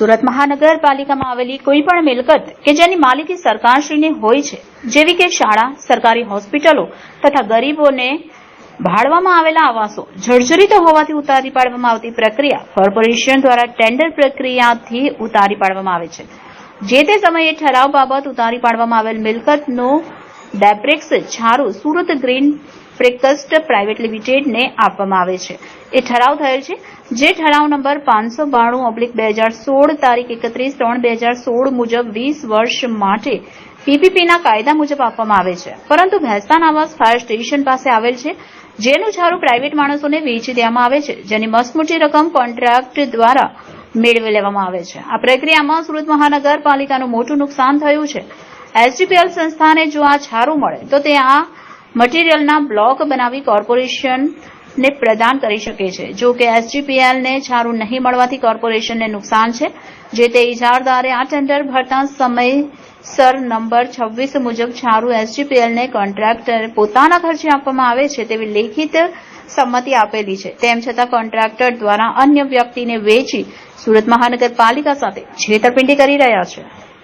સુરત મહાનગરપાલિકામાં આવેલી કોઈ પણ મિલકત કે જેની માલિકી સરકારશ્રીની હોય છે, જેવી કે શાળા, સરકારી હોસ્પિટલો તથા ગરીબોને ભાડવામાં આવેલા આવાસો જર્જરિત હોવાથી ઉતારી પાડવામાં આવતી પ્રક્રિયા કોર્પોરેશન દ્વારા ટેન્ડર પ્રક્રિયાથી ઉતારી પાડવામાં આવે છે. જે તે સમયે ઠરાવ બાબત ઉતારી પાડવામાં આવેલ મિલકતનો ડેબ્રેક્સ છારું સુરત ગ્રીન પ્રેકસ્ટ પ્રાઇવેટ લિમિટેડને આપવામાં આવે છે. એ ઠરાવ થયેલ છે. જે ઠરાવ નંબર પાંચસો બાણું ઓબ્લિક બે હજાર સોળ તારીખ એકત્રીસ ત્રણ બે હજાર સોળ મુજબ વીસ વર્ષ માટે પીપીપીના કાયદા મુજબ આપવામાં આવે છે. પરંતુ ભેસ્તાન આવાસ ફાયર સ્ટેશન પાસે આવેલ છે. જેનું છારું પ્રાઇવેટ માણસોને વેચી દેવામાં આવે છે. જેની મસમોટી રકમ કોન્ટ્રાક્ટ દ્વારા મેળવી લેવામાં આવે છે. આ પ્રક્રિયામાં સુરત મહાનગરપાલિકાનું મોટું નુકસાન થયું છે. એસડીપીએલ સંસ્થાને જો આ છારું મળે, તો તે આ મટીરીયલના બ્લોક બનાવી કોર્પોરેશનને પ્રદાન કરી શકે છે. જો કે એસજીપીએલને છારું નહીં મળવાથી કોર્પોરેશનને નુકસાન છે. જે તે ઇજારદારે આ ટેન્ડર ભરતા સમયસર નંબર છવ્વીસ મુજબ છારું એસજીપીએલને કોન્ટ્રાક્ટર પોતાના ખર્ચે આપવામાં આવે છે તેવી લેખિત સંમતિ આપેલી છે. તેમ છતાં કોન્ટ્રાક્ટર દ્વારા અન્ય વ્યક્તિને વેચી સુરત મહાનગરપાલિકા સાથે છેતરપિંડી કરી રહ્યા છે.